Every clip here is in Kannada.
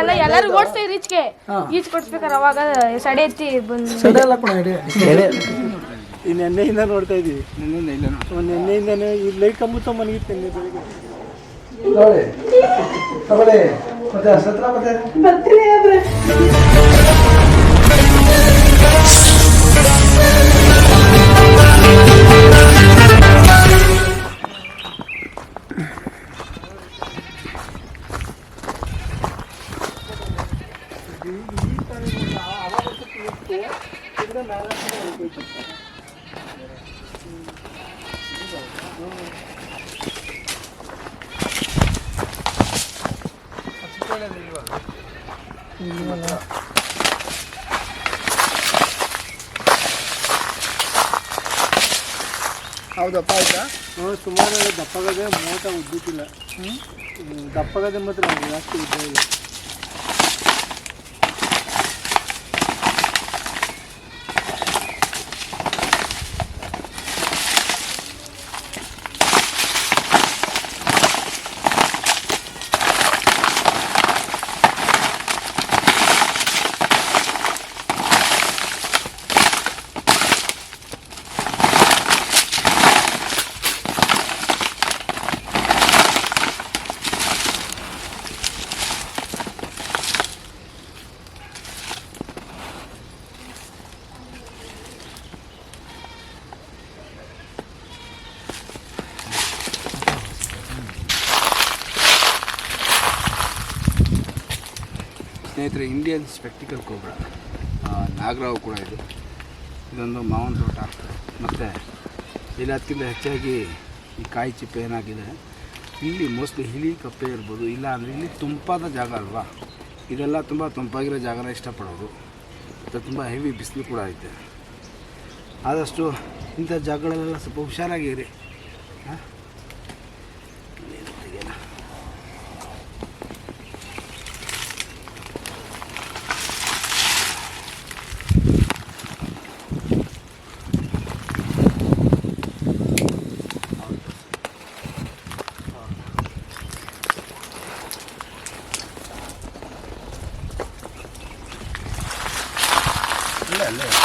ಎಲ್ಲ ಎಲ್ಲರೂ ಓಡಿಸ್ತೀವಿ ಈಚ್ಗೆ. ಈಚ್ ಕೊಡ್ಸ್ಬೇಕಾರೆ ಅವಾಗ ಸಡೆ ಎತ್ತಿ ಬಂದು. ಸಡೆ ಎಲ್ಲ ಕೊಡ ಎಡೆ ಈ ನೆನ್ನೆಯಿಂದ ನೋಡ್ತಾ ಇದೀವಿ. ಒಂದು ನೆನ್ನೆಯಿಂದನೇ ಈ ಲೈಟ್ ಕಂಬುತ್ತ ಮನಗಿತ್ತು ನಿನ್ನೆ ಬೆಳಿಗ್ಗೆ. ತಗೊಳ್ಳಿ. ಮತ್ತೆ ಸತ್ರ ಮತ್ತೆ? ಹೌದಪ್ಪ ಆಯ್ತಾ ಹ್ಞೂ ಸುಮಾರು ದಪ್ಪಗದೆ ಮೋಟ ಉದ್ದಿಕ್ಕಿಲ್ಲ ಹ್ಞೂ ದಪ್ಪಗದೆ ಮಾತ್ರ ಜಾಸ್ತಿ ಉದ್ದ ಇಲ್ಲ ಸ್ನೇಹಿತರೆ ಇಂಡಿಯನ್ ಸ್ಪೆಕ್ಟಿಕಲ್ ಕೋಬ್ರಾ ನಾಗರಾವ್ ಕೂಡ ಇದು. ಇದೊಂದು ಮಾವನ್ ತೋಟ. ಮತ್ತು ಇಲ್ಲಿ ಅದಕ್ಕಿಂತ ಹೆಚ್ಚಾಗಿ ಈ ಕಾಯಿ ಚಿಪ್ಪೆ ಏನಾಗಿದೆ, ಇಲ್ಲಿ ಮೋಸ್ಟ್ಲಿ ಹಿಲಿ ಕಪ್ಪೆ ಇರ್ಬೋದು. ಇಲ್ಲ ಅಂದರೆ ಇಲ್ಲಿ ತುಂಪಾದ ಜಾಗ ಅಲ್ವಾ? ಇದೆಲ್ಲ ತುಂಬ ತಂಪಾಗಿರೋ ಜಾಗನ ಇಷ್ಟಪಡೋದು. ಮತ್ತು ತುಂಬ ಹೆವಿ ಬಿಸಿಲು ಕೂಡ ಐತೆ. ಆದಷ್ಟು ಇಂಥ ಜಾಗಗಳಲ್ಲೆಲ್ಲ ಸ್ವಲ್ಪ ಹುಷಾರಾಗಿರಿ ಹಾಂ ಅಲ್ಲೇ ಅಲ್ಲೇ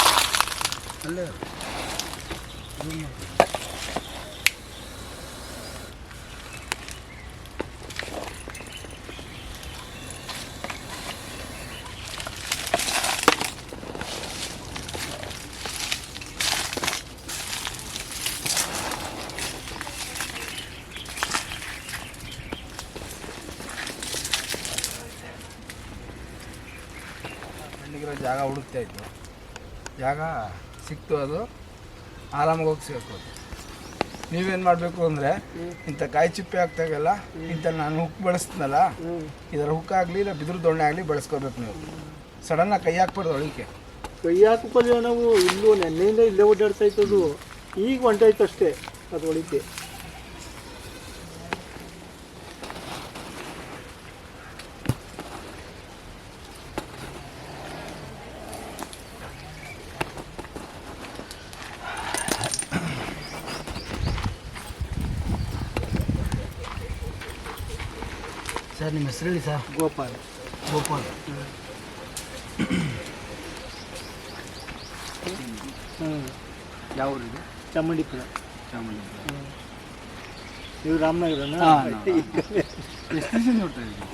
ಅಲ್ಲೇ ಜಾಗ ಹುಡುಕ್ತಾ ಇತ್ತು ಜಾಗ ಸಿಕ್ತು ಅದು. ಆರಾಮಾಗಿ ಹೋಗಿ ಸೇರ್ಕೋದು ನೀವೇನು ಮಾಡಬೇಕು ಅಂದರೆ ಇಂಥ ಕಾಯಿ ಚಿಪ್ಪೆ ಆಗ್ತಾಗಲ್ಲ ಇಂಥ ನಾನು ಹುಕ್ ಬಳಸ್ತೀನಲ್ಲ ಇದರ ಹುಕ್ ಆಗಲಿ ಇಲ್ಲ ಬಿದಿರು ದೊಣ್ಣೆ ಆಗಲಿ ಬಳಸ್ಕೋಬೇಕು ನೀವು. ಸಡನ್ನಾಗಿ ಕೈ ಹಾಕ್ಬಾರ್ದು ಅಳಿಕೆ ಕೈ ಹಾಕುಕೊಳ್ಳಿವ ನಾವು ಇಲ್ಲೂ ನೆನ್ನೆಯಿಂದ ಇಲ್ಲೇ ಓಡಾಡ್ತಾ ಇತ್ತು ಈಗ ಹೊಂಟಾಯ್ತು ಅಷ್ಟೇ ಅದು ಒಳಿಕೆ ಸರ್ ನಿಮ್ಮ ಹೆಸರು ಹೇಳಿ ಸರ್? ಗೋಪಾಲ್. ಗೋಪಾಲ್. ಹ್ಞೂ ಯಾವ ಊರಿಗೆ ಚಾಮುಂಡಿಪುರ. ಚಾಮುಂಡಿಪುರ. ನೀವು ರಾಮನಗರನ? ಇದ್ದೀವಿ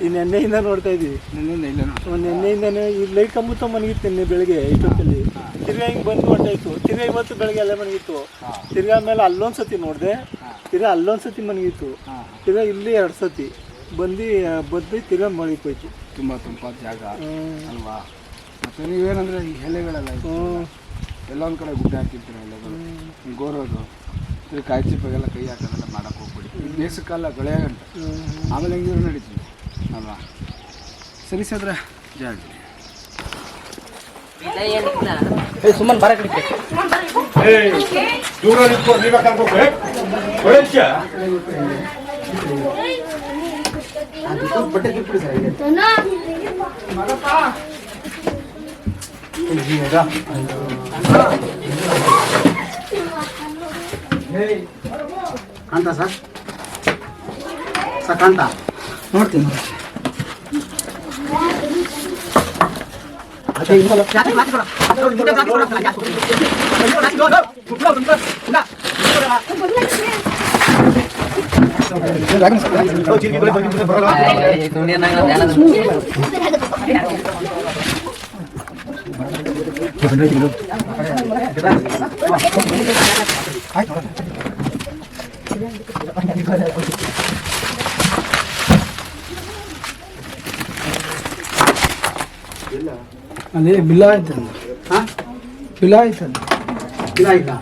ಈ ನೆನ್ನೆಯಿಂದ ನೋಡ್ತಾ ಇದೀವಿ ನಿನ್ನಿಂದ ಇಲ್ಲ ಒಂದು ನೆನ್ನೆಯಿಂದನೇ ಈ ಲೈಟ್ ಕಂಬುತ್ತ ಮನಗಿತ್ತು ನಿನ್ನೆ ಬೆಳಗ್ಗೆ ಇಷ್ಟೊತ್ತಲ್ಲಿ ತಿರ್ಗಾ ಹಿಂಗೆ ಬಂದು ಹೊಂಟಾಯ್ತು ತಿರ್ಗಾ ಇವತ್ತು ಬೆಳಗ್ಗೆ ಅಲ್ಲೇ ಮನಗಿತ್ತು ತಿರ್ಗಾ ಮೇಲೆ ಅಲ್ಲೊಂದು ಸತಿ ನೋಡಿದೆ ತಿರ್ಗಾ ಅಲ್ಲೊಂದು ಸತಿ ಮನಗಿತ್ತು ತಿರ್ಗಾ ಇಲ್ಲಿ ಎರಡು ಸತಿ ಬಂದು ಬದ್ದು ತಿರ್ಗಾ ಕೊಯ್ತು ತುಂಬ ತುಂಬ ಜಾಗ. ಅಲ್ವಾ? ಮತ್ತು ನೀವೇನಂದರೆ ಈ ಎಲೆಗಳೆಲ್ಲ ಇತ್ತು. ಹ್ಞೂ ಎಲ್ಲ ಒಂದು ಕಡೆ ಗುಡ್ಡ ಹಾಕಿರ್ತೀರ ಎಲೆಗಳು? ಗೋರೋದು. ಈ ಕಾಯಿ ಚಿಪ್ಪೆಗೆಲ್ಲ ಕೈ ಹಾಕೋದೆಲ್ಲ ಮಾಡಕ್ಕೆ ಹೋಗ್ಬಿಡಿ ಈ ಬೇಸಿಗೆಕಾಲ ಗಳೆಯ ಗಂಟೆ ಆಮೇಲೆ ಹೆಂಗಿದ್ರು ನಡೀತೀವಿ ಅಲ್ವಾ? ಸರಿ ಸದ್ರ ಜಾಗ ಸುಮ್ಮನೆ ಬರ ಕಡಿಕೆ ದೂರ ನಿಂತ್ಕೊಂಡು ನೀವೇ ಕರ್ಕೊಂಡು Kanta sah, sakanta, ಅಲ್ಲಿ ಬಿಲ್ಲ ಆಯ್ತಲ್ಲ ಬಿಲ್ಲ ಆಯ್ತಲ್ಲ ಇಲ್ಲ ಆಯ್ತಾ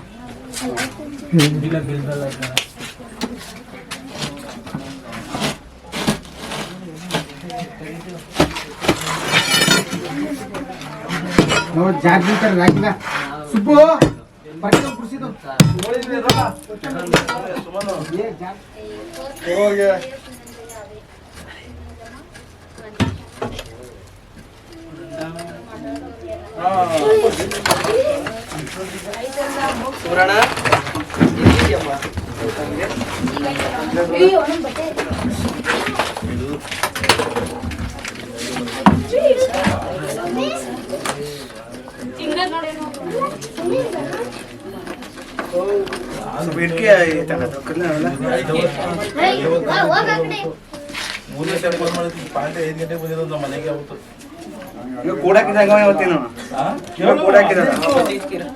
Jadi terlaknya, subuh, pagi terus itu. Boleh jadi apa? Semua loh. Iya, jangan. Oh ya. Orang bete. ಜಾಗ ಬೀಳ್ತಾರೆ ಹಾಕಿಲ್ಲ ಸುಬ್ಬು ಬಟ್ಟೆ ಕುಡ್ಸಿದ್ದು.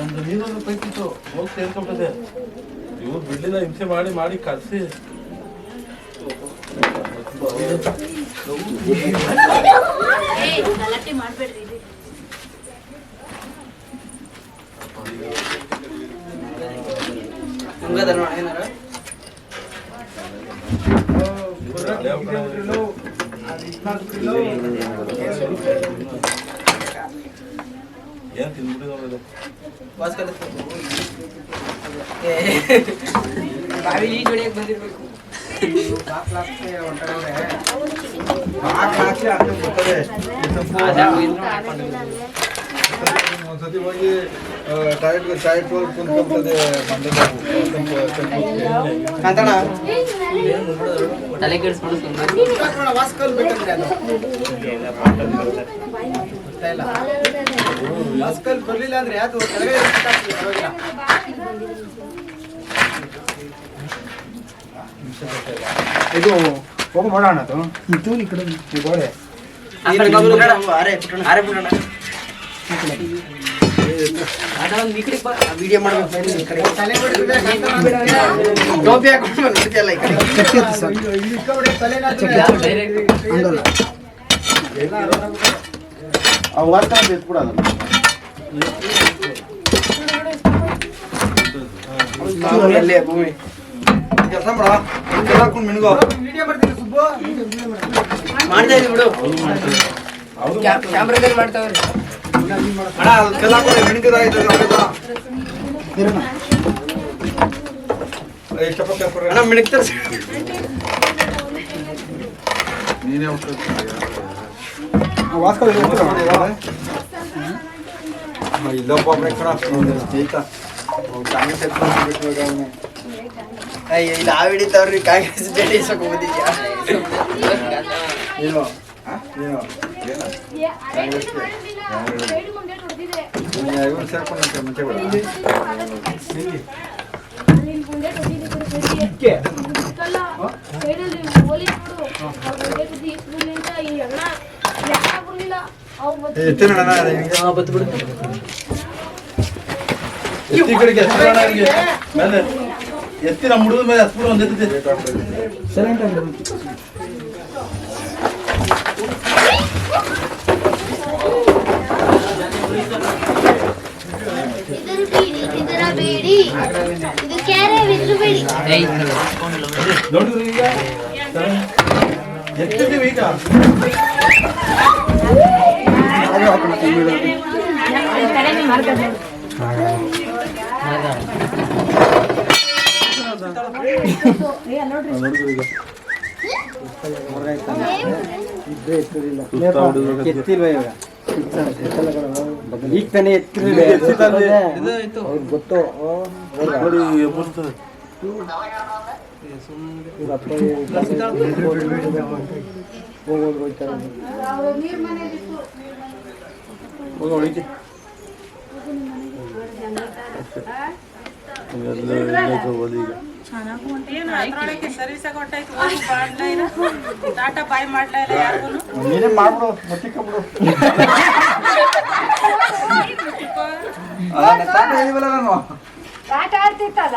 ಒಂದು ನೀರೊಂದು ಪೈಕಿತ್ತು ಹೋಗಿ ಸೇರ್ಕೊಂಡ್ಬಿಟ್ಟದೆ ಇವ್ರು ಬಿಡ್ಲಿಲ್ಲ ಹಿಂಸೆ ಮಾಡಿ ಮಾಡಿ ಕಳ್ಸಿ ಇವ್ರು ಹಳೆ ಅವ್ರು ಏನ್ ತಿಂದ್ಬಿಟ್ಟಿದ್ರು ಒಂದ್ಸತಿ ಹೋಗಿ ಟಾಯ್ಲೆಟ್ ಟಾಯ್ಲೆಟ್ ಕುಂತ್ಕೊಂತದೆ ಮಂಡ್ಯ ತಲೆ ಕೆಡಿಸ್ಬಿಡು ವಾಸ್ಕಲ್ ಬೇಕಂದ್ರೆ ಅದು. ವಾಸ್ಕಲ್ ಬರಲಿಲ್ಲ ಅಂದ್ರೆ ಪರವಾಗಿಲ್ಲ. ಇದು ಹೋಗಿ ಮಾಡೋಣ ಅದು. ಇದು ಈ ಕಡೆ. ಈ ಗೋಡೆ. ಅರೆ ಕಣ್ಣ ಬಿಡ್ತದೆ. ಈ ಕಡೆ. ಈ ಕಡೆ ವಾರ್ತಾನ ಎತ್ಬಿಡೋದು ಕೆಲಸ ಮಾಡ ಹಾಕೊಂಡು ಮಿಣ್ಗೋ ಮಾಡ್ತಾ ಇದ್ದೀವಿ ಬಿಡು ಕ್ಯಾಮ್ರಾದಲ್ಲಿ ಮಾಡ್ತಾವ್ರೆ ಅಣ್ಣ ಮಿಣಕ್ತಾರೆ ನೀನೇ ಅಯ್ಯ ಇಲ್ಲಿ ಆ ಹಿಡಿತಾವ್ರಿ ಕಾಂಗ್ರೆಸ್ ಜೆಡಿಎಸ್ ಹೋಗೋದಿದ್ಯಾ ಎತ್ತಿ ನಮ್ಮ ಹುಡುಗರ ಮೇಲೆ. ಹಸ್ಬಿಡು ಒಂದ್ ಎತ್ತಿ ಸೈಲೆಂಟ್ ಆಗಿರೋ ಇದರ ಬೀಡಿ ಇದರ ಬೇಡಿ ಇದು ಕ್ಯಾರೆ ಇದ್ರ ಬೇಡಿ ನೋಡಿದ್ರು ಈಗ ಎತ್ತಿದ್ದೀವಿ ಈಗ. ಎತ್ತಿಲ್ವ ಇವಾಗ ಈಗ ತಾನೇ ಅವ್ರಿಗೆ ಗೊತ್ತು. ಹೋಗೋದು ಹೋಯ್ತಾರೆ ಹೋಗಿ ಹೊಡಿತಿ ನೀನೇ ಮಾಡ್ಬಿಡು ಮತ್ತೆ ನಾನು ಆಟ ಆಡ್ತಿತ್ತಲ್ಲ?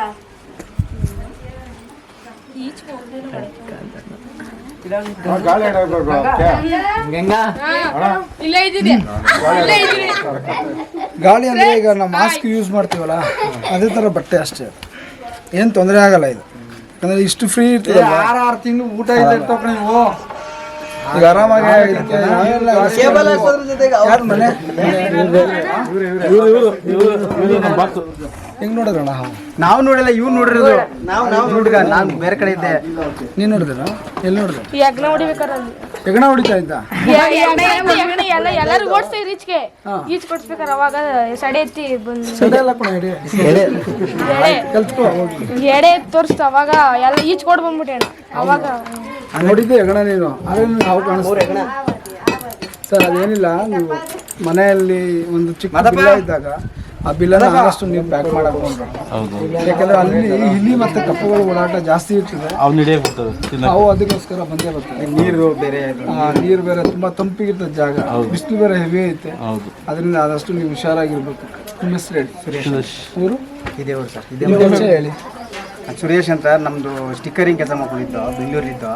ಗಾಳಿ ಅಂದ್ರೆ ಈಗ ನಾವು ಮಾಸ್ಕ್ ಯೂಸ್ ಮಾಡ್ತೀವಲ್ಲ ಅದೇ ತರ ಬಟ್ಟೆ ಅಷ್ಟೇ ಏನು ತೊಂದರೆ ಆಗಲ್ಲ ಇದು. ಯಾಕಂದರೆ ಇಷ್ಟು ಫ್ರೀ ಇರ್ತದೆ ಆರು ಆರು ತಿಂಗಳು ಊಟ ಇದೆ ನೀವು. ಈಗ ಆರಾಮಾಗಿ ಇದಕ್ಕೆ ನಾವೆಲ್ಲ ಯಾರ್ ಮನೆ? ಹೆಂಗ್ ನೋಡಿದ್ರಣ ನಾವು ನೋಡಿಲ್ಲ ಇವ್ ನೋಡಿರೋದು. ನಾವು ನಾವು ಹುಡುಗ ನಾನು ಬೇರೆ ಕಡೆ ಇದ್ದೆ. ನೀನು ನೋಡಿದ್ರ ಎಲ್ಲಿ ನೋಡಿದ್ರ ಯಜ್ಞ ಹೊಡಿಬೇಕಾರ ಹೆಗಣ ಹೊಡಿತಾ ಇದ್ದ? ಯಜ್ಞ ಎಲ್ಲ ಎಲ್ಲರೂ ಓಡಿಸ್ತೀವಿ ಈಚ್ಗೆ. ಈಚ್ ಕೊಡ್ಸ್ಬೇಕಾರ ಅವಾಗ ಸಡೆ ಎತ್ತಿ ಬಂದು ಸಡೆ ಎಲ್ಲ ಕೂಡ ಹಿಡಿ ಎಡೆ. ಕಲ್ತ್ಕೋ. ಹೋಗಿ ಎಡೆ ತೋರಿಸ್ತ ಅವಾಗ ಎಲ್ಲ ಈಚ್ ಕೊಡ್ ಬಂದ್ಬಿಟ್ಟೆ ಅವಾಗ ನೋಡಿದ್ದೆ ಹೆಗಣ ನೀನು. ಆದರೆ ನಾವು ಕಾಣಿಸ್ತೀವಿ ಸರ್ ಅದೇನಿಲ್ಲ ನೀವು ಮನೆಯಲ್ಲಿ ಒಂದು ಚಿಕ್ಕ ಬಿಲ್ಲ ಇದ್ದಾಗ ಆ ಬಿಲ್ಲನ ಆದಷ್ಟು ನೀವು ಪ್ಯಾಕ್ ಮಾಡಬಹುದು. ಯಾಕಂದ್ರೆ ಅಲ್ಲಿ ಇಲ್ಲಿ ಮತ್ತೆ ಕಪ್ಪುಗಳು ಓಡಾಟ ಜಾಸ್ತಿ ಇರ್ತದೆ. ನಾವು ಅವು ಅದಕ್ಕೋಸ್ಕರ ಬಂದೇ ಬರ್ತದೆ. ನೀರು ಬೇರೆ ಆ, ನೀರು ಬೇರೆ ತುಂಬಾ ತಂಪಿಗಿರ್ತದೆ ಜಾಗ. ಬಿಸಿಲು ಬೇರೆ ಹೆವಿ ಐತೆ. ಹೌದು. ಅದರಿಂದ ಆದಷ್ಟು ನೀವು ಹುಷಾರಾಗಿರ್ಬೇಕು. ನಿಮ್ಮ ಹೆಸರು ಹೇಳಿ. ಸುರೇಶ್. ಇದೇ ಸರ್. ಇದೇ ಹೇಳಿ. ಸುರೇಶ್ ಅಂತ ನಮ್ಮದು ಸ್ಟಿಕ್ಕರಿಂಗ್ ಕೆಲಸ ಮಾಡ್ಕೊಂಡಿದ್ದು ಬೆಂಗಳೂರಿದ್ದು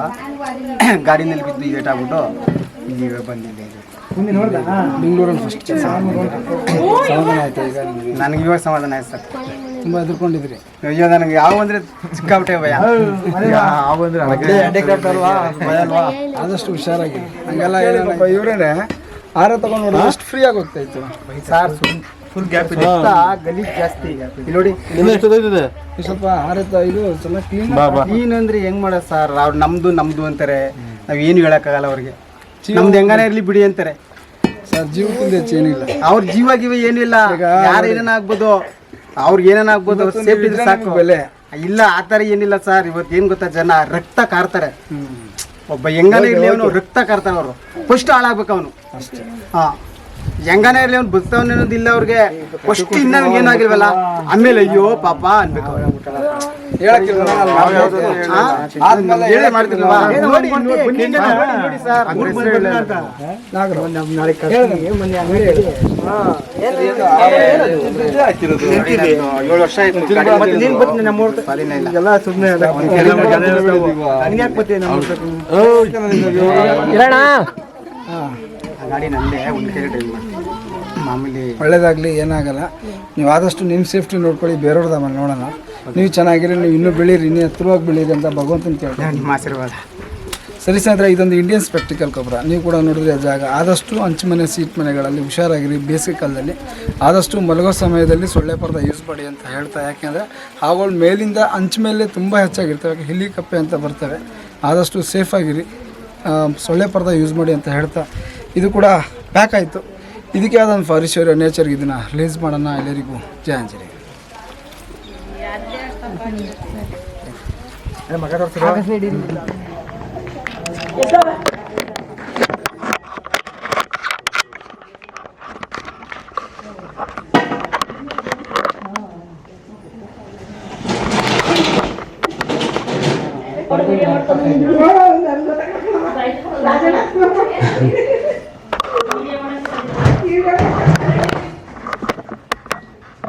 ಗಾಡಿನಲ್ಲಿ ಬಿದ್ದು ಲೇಟ್ ಆಗ್ಬಿಟ್ಟು ಇಲ್ಲಿ ಬಂದಿದ್ದೆ. ಬೆಂಗ್ಳೂರಲ್ಲಿ ಫಸ್ಟ್ ಸಮಾಧಾನ ಆಯಿತು ಈಗ ನನಗೆ ಇವಾಗ ಸಮಾಧಾನ ಆಯ್ತು ಸರ್ ತುಂಬ ಎದುರ್ಕೊಂಡಿದ್ರಿ ಅಯ್ಯೋ ನನಗೆ ಯಾವ ಅಂದರೆ ಸಿಕ್ಕಾಬಿಟ್ಟೆ ಭಯ. ಯಾವ ಅಂದ್ರೆ ಅಲ್ವಾ? ಆದಷ್ಟು ಹುಷಾರಾಗಿ. ಹಂಗೆಲ್ಲ ಹೇಳಿ ಇವರೇನೆ ಆರ ತಗೊಂಡು ಅಷ್ಟು ಫ್ರೀ ಆಗಿ ಹೋಗ್ತಾ ಇತ್ತು. ಸರ್ ಫುಲ್ ಗ್ಯಾಪ್ ಇದೆ. ಗಲೀಜ್ ಜಾಸ್ತಿ. ಇಲ್ಲಿ ನೋಡಿ. ಇದೆ? ಇದು ಸ್ವಲ್ಪ ಇದು ಸ್ವಲ್ಪ ಕ್ಲೀನ್ ಏನಂದ್ರೆ ಹೆಂಗ್ ಮಾಡೋದು ಸರ್? ಅವ್ರು ನಮ್ದು ನಮ್ದು ಅಂತಾರೆ. ನಾವ್ ಏನು ಹೇಳಕ್ಕಾಗಲ್ಲ ಅವ್ರಿಗೆ. ನಮ್ದು ಹೆಂಗಾನ ಇರ್ಲಿ ಬಿಡಿ ಅಂತಾರೆ. ಸರ್ ಏನಿಲ್ಲ ಅವ್ರ ಜೀವ ಗೀವ ಏನಿಲ್ಲ ಯಾರು ಏನೇನ ಆಗ್ಬೋದು? ಅವ್ರಿಗೆ ಏನೇನ ಆಗ್ಬೋದು? ಸೇಫ್ಟಿ ಇದ್ರೆ ಸಾಕು. ಬೆಲೆ. ಇಲ್ಲ ಆ ಥರ ಏನಿಲ್ಲ ಸರ್. ಇವತ್ತು ಏನ್ ಗೊತ್ತಾ ಜನ? ರಕ್ತ ಕಾರ್ತಾರೆ. ಒಬ್ಬ ಹೆಂಗಾನ ಇರ್ಲಿ ಅವನು ರಕ್ತ ಕಾರ್ತಾನೆ ಅವರು. ಫಸ್ಟ್ ಹಾಳಾಗ್ಬೇಕು ಅವನು. ಹಾ. ಹೆಂಗಾನ ಇರಲಿ ಅವ್ನು ಬದುಕ್ತಾವನ ಅನ್ನೋದಿಲ್ಲ ಅವ್ರಿಗೆ ಫಸ್ಟ್ ಇನ್ನ ಏನಾಗಿಲ್ವಲ್ಲ ಆಮೇಲೆ ಅಯ್ಯೋ ಪಾಪ ಅನ್ಬೇಕು ಆಯ್ತು ಗಾಡಿ ನಂದೇ ಒಂದು ಕೇಳಿ ಡ್ರೈವ್ ಮಾಡ್ತೀನಿ ಮಾಮೂಲಿ ಒಳ್ಳೇದಾಗಲಿ ಏನಾಗಲ್ಲ. ನೀವು ಆದಷ್ಟು ನಿಮ್ಮ ಸೇಫ್ಟಿ ನೋಡ್ಕೊಳ್ಳಿ ಬೇರೆಯವ್ರದ್ದು ಆಮೇಲೆ ನೋಡೋಣ. ನೀವು ಚೆನ್ನಾಗಿರಿ ನೀವು ಇನ್ನೂ ಬೆಳೀರಿ ಇನ್ನೂ ಎತ್ತರವಾಗಿ ಬೆಳೀರಿ ಅಂತ ಭಗವಂತನ ಕೇಳ್ತೀನಿ ನಿಮ್ಮ ಆಶೀರ್ವಾದ. ಸರಿ ಸ್ನೇಹಿತರೆ ಇದೊಂದು ಇಂಡಿಯನ್ ಸ್ಪೆಕ್ಟಿಕಲ್ ಗೊಬ್ಬರ. ನೀವು ಕೂಡ ನೋಡಿದ್ರೆ ಜಾಗ. ಆದಷ್ಟು ಹಂಚುಮನೆ ಸೀಟ್ ಮನೆಗಳಲ್ಲಿ ಹುಷಾರಾಗಿರಿ ಬೇಸಿಗೆ ಕಾಲದಲ್ಲಿ. ಆದಷ್ಟು ಮಲಗೋ ಸಮಯದಲ್ಲಿ ಸೊಳ್ಳೆ ಪರ್ದ ಯೂಸ್ ಮಾಡಿ ಅಂತ ಹೇಳ್ತಾ ಯಾಕೆಂದರೆ ಅವುಗಳ ಮೇಲಿಂದ ಹಂಚು ಮೇಲೆ ತುಂಬ ಹೆಚ್ಚಾಗಿರ್ತವೆ ಹಿಲಿ ಕಪ್ಪೆ ಅಂತ ಬರ್ತವೆ. ಆದಷ್ಟು ಸೇಫಾಗಿರಿ ಆಗಿರಿ. ಸೊಳ್ಳೆ ಪರ್ದ ಯೂಸ್ ಮಾಡಿ ಅಂತ ಹೇಳ್ತಾ ಇದು ಕೂಡ ಪ್ಯಾಕ್ ಆಯಿತು. ಇದಕ್ಕೆ ಆದ ಒಂದು ಫಾರಿಶ್ವರ ನೇಚರ್ಗೆ ಇದನ್ನು ರಿಲೀಸ್ ಮಾಡೋಣ ಎಲ್ಲರಿಗೂ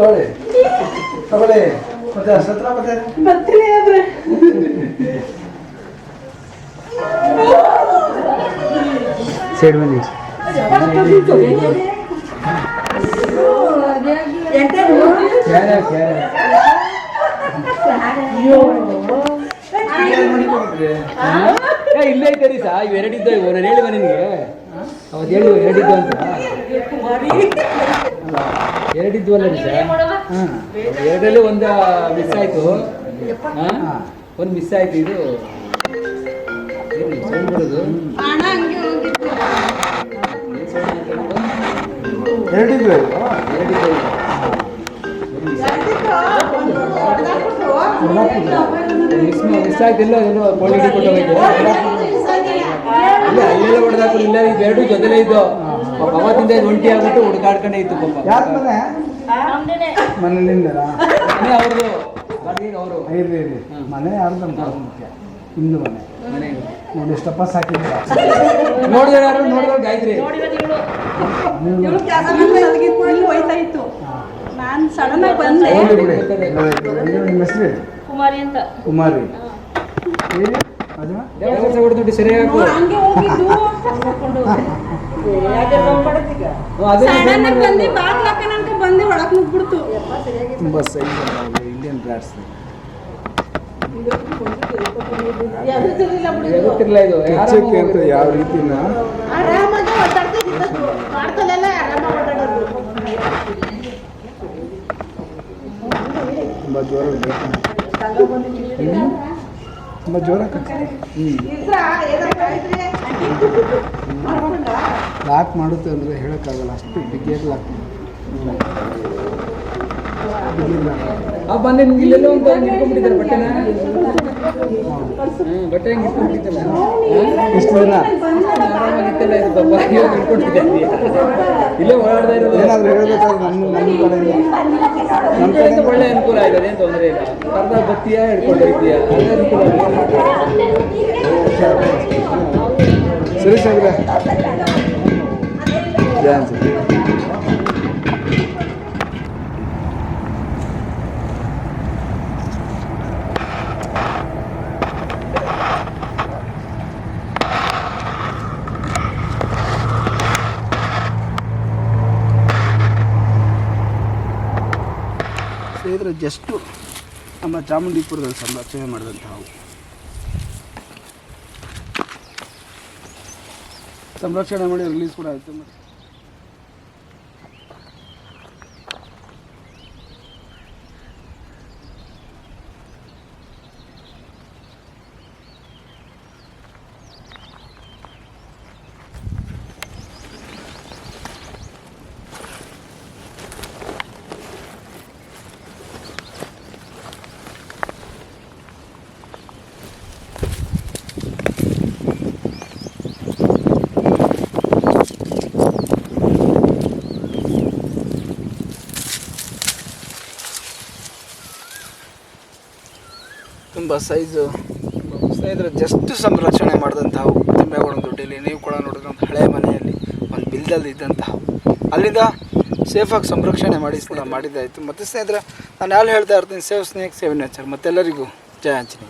ಬತ್ತದಲ್ಲಿ ತಗೊಳ್ಳಿ ತಗೊಳ್ಳಿ ಮತ್ತೆ ಸತ್ರ ಮತ್ತೆ ಸೈಡ್ ಬನ್ನಿ ಕ್ಯಾರೆ ಕ್ಯಾರೆ ಇಲ್ಲೇ ಐತೆ ಸಾ ಇವು ಎರಡಿದ್ದು ಇವು ನಾನು ಹೇಳಿವ ನಿನಗೆ ಅವತ್ತು ಹೇಳಿ ಎರಡಿದ್ದು ಅಂತ ಅಲ್ಲ ಎರಡಿದ್ದು ಅಲ್ಲ? ರೀ ಸರ್ ಎರಡರಲ್ಲಿ ಒಂದು ಮಿಸ್ ಆಯಿತು. ಒಂದು ಮಿಸ್ ಆಯಿತು ಇದು. ಏನು sound ಬರೋದು? ಎರಡಿದ್ವು ಎರಡಿದ್ದು ಇದು. ಮಿಸ್ ಮಿಸ್ ಆಯ್ತಿಲ್ಲ ಏನೋ ಕ್ವಾಲಿಟಿ ಕೊಟ್ಟೋಗೈತೆ. ಇಲ್ಲ ಅಲ್ಲೆಲ್ಲ ಇಲ್ಲ ಜೊತೆಲೇ ಇದ್ದು ಪಾಪ ಅವತ್ತಿಂದ ಇದು ಒಂಟಿ ಆಗ್ಬಿಟ್ಟು ಹುಡುಕಾಡ್ಕೊಂಡೇ ಇತ್ತು ಪಾಪ. ಯಾರ ಮನೆ? ಅವ್ರದ್ದು. ಅವರು. ಇರ್ರಿ ಇರ್ರಿ. ಮನೆ ಯಾರ್ದು ಅಂತ ಮುಖ್ಯ. ನಿಮ್ದು ಮನೆ. ಮನೆ ನೋಡಿ ಎಷ್ಟಪ್ಪ ಸಾಕಿದ್ರ ನೋಡಿದ್ರೆ ಯಾರು? ನೋಡಿದ್ರೆ ಗಾಯತ್ರಿ. ಹೋಯ್ತಾ ಇತ್ತು. ನಾನು ಸಡನ್ ಆಗಿ ಬಂದೆ. ಹೋಗ್ಲಿ ಬಿಡಿ. ಒಳ್ಳೆದಾಯ್ತು. ನಿಮ್ಮ ಹೆಸರು? ಹೇಳಿ. ಕುಮಾರಿ ಅಂತ. ಕುಮಾರಿ. ಹೊಡೆದು ಸರಿಯಾಗಿ ತುಂಬ ಸೈಜ್ ಇಂಡಿಯನ್ ಬ್ರಾಡ್ಸ್ ಇದು. ಯಾವ ರೀತಿನ? ಓಡಾಡೋದು ತುಂಬ ಜೋರ ತುಂಬ ಜೋರ ಲಾಕ್ ಮಾಡುತ್ತೆ ಅಂದರೆ ಹೇಳೋಕ್ಕಾಗಲ್ಲ ಅಷ್ಟು ಬಿಗಿಯಾಗಿ ಲಾಕ್ ಆ ಬಂದೆ ನಿಮ್ಗೆ ಇಲ್ಲೆಲ್ಲೋ ಅಂತ ನಿಂತ್ಕೊಂಡ್ಬಿಟ್ಟಿದ್ದಾರೆ ಬಟ್ಟೆನ? ಹ್ಮ್, ಬಟ್ಟೆ ಹೆಂಗೆ ಇಟ್ಕೊಂಡ್ಬಿಟ್ಟಿದ್ದಲ್ಲ ಇಷ್ಟು ದಿನ ಇಲ್ಲೇ ಓಡಾಡ್ತಾ ಇರೋದು ಏನಾದರೂ ಹೇಳ್ಬೇಕಾದ್ರೆ ನಮ್ಮ ನಮ್ಮ ಕಡೆಯಿಂದ ನಮ್ಮ ಕಡೆಯಿಂದ ಒಳ್ಳೆ ಅನುಕೂಲ ಆಗಿದೆ ಏನು ತೊಂದರೆ ಇಲ್ಲ. ಕರ್ದ ಬತ್ತಿಯ ಹಿಡ್ಕೊಂಡು ಹೋಗ್ತೀಯಾ ಅದೇ ಅನುಕೂಲ ಆಗಿದೆ. ಸರಿ ಜಯ ಜಸ್ಟು ನಮ್ಮ ಚಾಮುಂಡಿಪುರದಲ್ಲಿ ಸಂರಕ್ಷಣೆ ಮಾಡಿದಂಥ ಹಾವು ಸಂರಕ್ಷಣೆ ಮಾಡಿ ರಿಲೀಸ್ ಕೂಡ ಆಯಿತು ಮತ್ತು. ತುಂಬ ಸೈಜು. ಸ್ನೇಹಿತರೆ ಜಸ್ಟ್ ಸಂರಕ್ಷಣೆ ಮಾಡಿದಂತಹ ತಿಮ್ಮೇಗೌಡ ದೊಡ್ಡಲ್ಲಿ ನೀವು ಕೂಡ ನೋಡಿದ್ರೆ ಒಂದು ಹಳೆ ಮನೆಯಲ್ಲಿ ಒಂದು ಬಿಲ್ದಲ್ಲಿ ಇದ್ದಂತಹ ಅಲ್ಲಿಂದ ಸೇಫಾಗಿ ಸಂರಕ್ಷಣೆ ಮಾಡಿ ಕೂಡ ಮಾಡಿದ್ದಾಯಿತು. ಮತ್ತು ಸ್ನೇಹಿತರೆ, ನಾನು ಯಾರು ಹೇಳ್ತಾ ಇರ್ತೀನಿ, ಸೇವ್ ಸ್ನೇಹಿತ ಸೇವ್ ನೇಚರ್. ಮತ್ತೆಲ್ಲರಿಗೂ ಜಯ ಆಂಜನೇಯ.